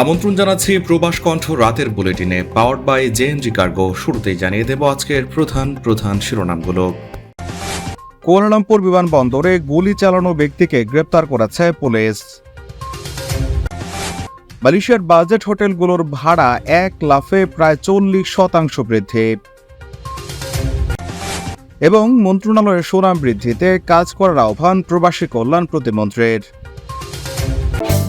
আমন্ত্রণ জানাচ্ছি প্রবাস কণ্ঠ রাতের বুলেটিনে পাওয়ার্ড বাই জেএনজি কার্গো শুরুতেই জানিয়ে দেব আজকের প্রধান প্রধান শিরোনামগুলো। কুয়ালালামপুর বিমানবন্দরে গুলি চালানো ব্যক্তিকে গ্রেপ্তার করেছে পুলিশ। মালয়েশিয়ার বাজেট হোটেলগুলোর ভাড়া এক লাফে প্রায় চল্লিশ শতাংশ বৃদ্ধি। এবং মন্ত্রণালয়ের সুনাম বৃদ্ধিতে কাজ করার আহ্বান প্রবাসী কল্যাণ প্রতিমন্ত্রীর।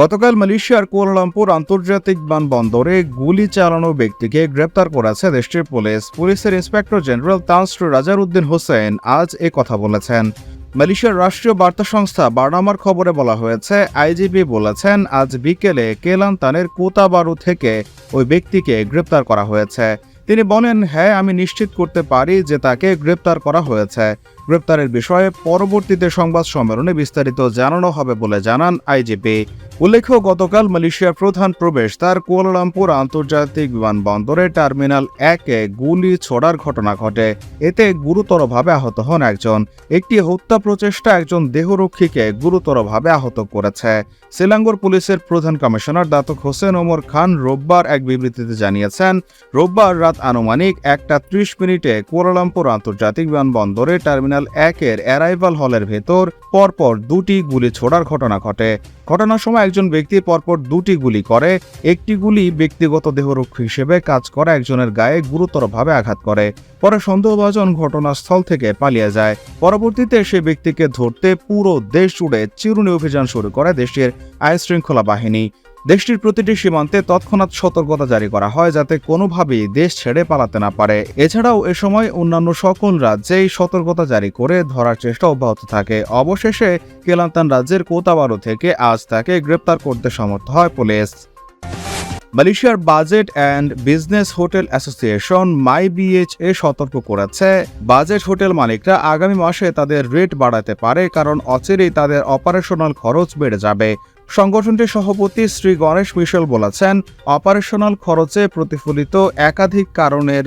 গতকাল মালয়েশিয়ার কুয়ালালামপুর আন্তর্জাতিক বিমানবন্দরে গুলি চালানো ব্যক্তিকে গ্রেপ্তার করেছে দেশটির পুলিশ। পুলিশের ইন্সপেক্টর জেনারেল তানস্ট্র রাজার উদ্দিন হোসেন আজ এ কথা বলেছেন। মালয়েশিয়ার রাষ্ট্রীয় বার্তা সংস্থা বার্নামার খবরে বলা হয়েছে, আইজিপি বলেছেন, আজ বিকেলে কেলান্তানের কোতাবারু থেকে ওই ব্যক্তিকে গ্রেপ্তার করা হয়েছে। তিনি বলেন হ্যাঁ আমি নিশ্চিত করতে পারি যে তাকে গ্রেপ্তার করা হয়েছে। গ্রেপ্তারের বিষয়ে পরবর্তীতে সংবাদ সম্মেলনে বিস্তারিত জানানো হবে বলে জানান আইজিপি। উল্লেখ্য, গতকাল মালয়েশিয়ার প্রধান প্রবেশ তার কুয়ালালামপুর আন্তর্জাতিক বিমানবন্দরে টার্মিনাল একে গুলি ছোড়ার ঘটনা ঘটে। এতে গুরুতরভাবে আহত হন একজন। একটি হত্যা প্রচেষ্টা একজন দেহরক্ষীকে গুরুতরভাবে আহত করেছে। সিলাঙ্গর পুলিশের প্রধান commissioner Datuk Hussein Omar Khan রোববার এক বিবৃতিতে জানিয়েছেন, রোববার রাত আনুমানিক একটা ত্রিশ মিনিটে কুয়ালালামপুর আন্তর্জাতিক বিমানবন্দরে টার্মিনাল একের অ্যারাইভাল হলের ভেতর পরপর দুটি গুলি ছোড়ার ঘটনা ঘটে। ঘটনার সময় একজন ব্যক্তি পরপর দুটি গুলি করে। একটি গুলি ব্যক্তিগত দেহরক্ষী হিসেবে কাজ করা একজনের গায়ে গুরুতরভাবে আঘাত করে। পরে সন্দেহভাজন ঘটনাস্থল থেকে পালিয়ে যায়। পরবর্তীতে সে ব্যক্তিকে ধরতে পুরো দেশ জুড়ে চিরুনি অভিযান শুরু করে দেশের আইন শৃঙ্খলা বাহিনী। দেশটির প্রতিটি সীমান্তে তৎক্ষণাৎ সতর্কতা জারি করা হয় যাতে কোনোভাবেই দেশ ছেড়ে পালাতে না পারে। এছাড়াও এ সময় অন্যান্য সকল রাজ্যেই সতর্কতা জারি করে ধরার চেষ্টা অব্যাহত থাকে। অবশেষে কেলান্তান রাজ্যের কোতাবারো থেকে আজ তাকে গ্রেপ্তার করতে সমর্থ হয় পুলিশ। মালয়েশিয়ার budget and business hotel association My BHA সতর্ক করেছে, বাজেট হোটেল মালিকরা আগামী মাসে তাদের রেট বাড়াতে পারে কারণ অচিরেই তাদের অপারেশনাল খরচ বেড়ে যাবে। সংগঠনটির সভাপতি শ্রী গণেশ মিশেল বলেছেন, অপারেশনাল খরচে প্রতিফলিত একাধিক কারণের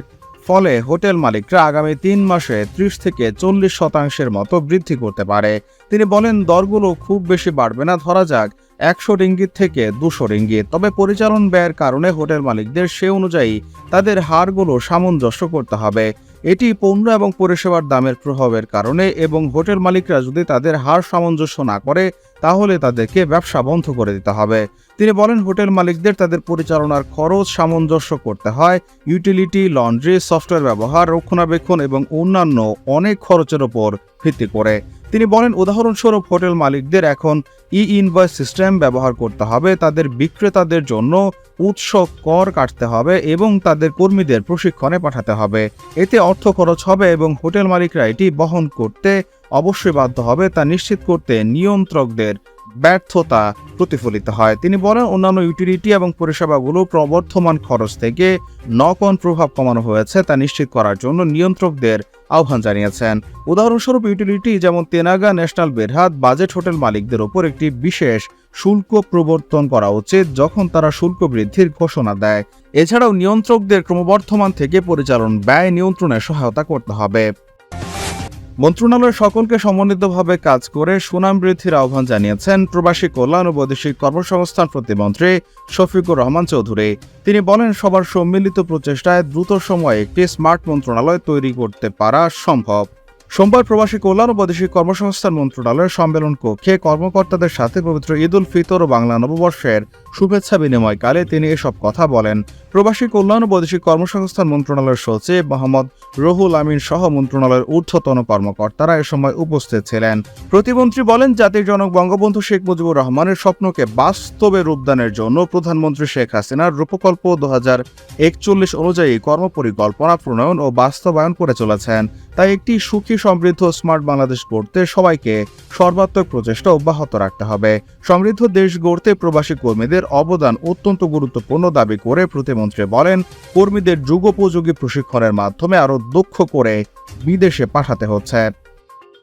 ফলে হোটেল মালিকরা আগামী তিন মাসে ত্রিশ থেকে চল্লিশ শতাংশের মতো বৃদ্ধি করতে পারে। তিনি বলেন, দরগুলো খুব বেশি বাড়বে না, ধরা যাক একশো রিঙ্গিত থেকে দুশো রিঙ্গিত। তবে পরিচালন ব্যয়ের কারণে হোটেল মালিকদের সে অনুযায়ী তাদের হারগুলো সামঞ্জস্য করতে হবে। এটি পণ্য এবং পরিষেবার দামের প্রভাবের কারণে এবং হোটেল মালিকরা যদি তাদের হার সামঞ্জস্য না করে, তাহলে তাদেরকে ব্যবসা বন্ধ করে দিতে হবে। তিনি বলেন, হোটেল মালিকদের তাদের পরিচালনার খরচ সামঞ্জস্য করতে হয়। ইউটিলিটি, লন্ড্রি, সফটওয়্যার ব্যবহার, রক্ষণাবেক্ষণ এবং অন্যান্য অনেক খরচের ওপর ভিত্তি করে। তিনি বলেন, উদাহরণস্বরূপ হোটেল মালিকদের এখন ই ইনভয়েস সিস্টেম ব্যবহার করতে হবে। তাদের বিক্রেতাদের জন্য উৎস কর কাটতে হবে এবং তাদের কর্মীদের প্রশিক্ষণে পাঠাতে হবে। এতে অর্থ খরচ হবে এবং হোটেল মালিকরা এটি বহন করতে অবশ্যই বাধ্য হবে। তা নিশ্চিত করতে নিয়ন্ত্রকদের ব্যর্থতা প্রতিফলিত হয়। তিনি বলেন, অন্যান্য ইউটিলিটি এবং পরিষেবাগুলো প্রবর্ধমান খরচ থেকে নকন প্রভাব কমানো হয়েছে। তা নিশ্চিত করার জন্য নিয়ন্ত্রকদের আহ্বান জানিয়েছেন। উদাহরণস্বরূপ ইউটিলিটি যেমন Tenaga National Berhad budget hotel মালিকদের ওপর একটি বিশেষ শুল্ক প্রবর্তন করা উচিত যখন তারা শুল্ক বৃদ্ধির ঘোষণা দেয়। এছাড়াও নিয়ন্ত্রকদের ক্রমবর্ধমান থেকে পরিচালন ব্যয় নিয়ন্ত্রণে সহায়তা করতে হবে। মন্ত্রণালয় সকলকে সমন্বিতভাবে কাজ করে সুনাম বৃদ্ধির আহ্বান জানিয়েছেন প্রবাসী কল্যাণ ও বৈদেশিক কর্মসংস্থান প্রতিমন্ত্রী শফিকুর রহমান চৌধুরী। তিনি বলেন, সবার সম্মিলিত প্রচেষ্টায় দ্রুত সময়ে একটি স্মার্ট মন্ত্রণালয় তৈরি করতে পারা সম্ভব। সোমবার প্রবাসী কল্যাণ ও বৈদেশিক কর্মসংস্থান মন্ত্রণালয়ের সম্মেলন কক্ষে কর্মকর্তাদের সাথে পবিত্র ঈদ উল ফিতর ও বাংলা নববর্ষের শুভেচ্ছা বিনিময়কালে তিনি এসব কথা বলেন। প্রবাসী কল্যাণ ও বৈদেশিক কর্মসংস্থান মন্ত্রণালয়ের সচিব মোহাম্মদ রহুল আমিন সহ মন্ত্রণালয়ের ঊর্ধ্বতন কর্মকর্তারা এ সময় উপস্থিত ছিলেন। প্রতিমন্ত্রী বলেন, জাতির জনক বঙ্গবন্ধু শেখ মুজিবুর রহমানের স্বপ্নকে বাস্তবে রূপদানের জন্য প্রধানমন্ত্রী শেখ হাসিনার রূপকল্প দু একচল্লিশ অনুযায়ী কর্মপরিকল্পনা, প্রণয়ন ও বাস্তবায়ন করে চলেছেন। তাই একটি সুখী সমৃদ্ধ স্মার্ট বাংলাদেশ গড়তে সবাইকে সর্বাত্মক প্রচেষ্টা অব্যাহত রাখতে হবে। সমৃদ্ধ দেশ গড়তে প্রবাসী কর্মীদের অবদান অত্যন্ত গুরুত্বপূর্ণ দাবি করে প্রতিমন্ত্রী বলেন, কর্মীদের যুগোপযোগী প্রশিক্ষণের মাধ্যমে আরও দক্ষ করে বিদেশে পাঠাতে হচ্ছে।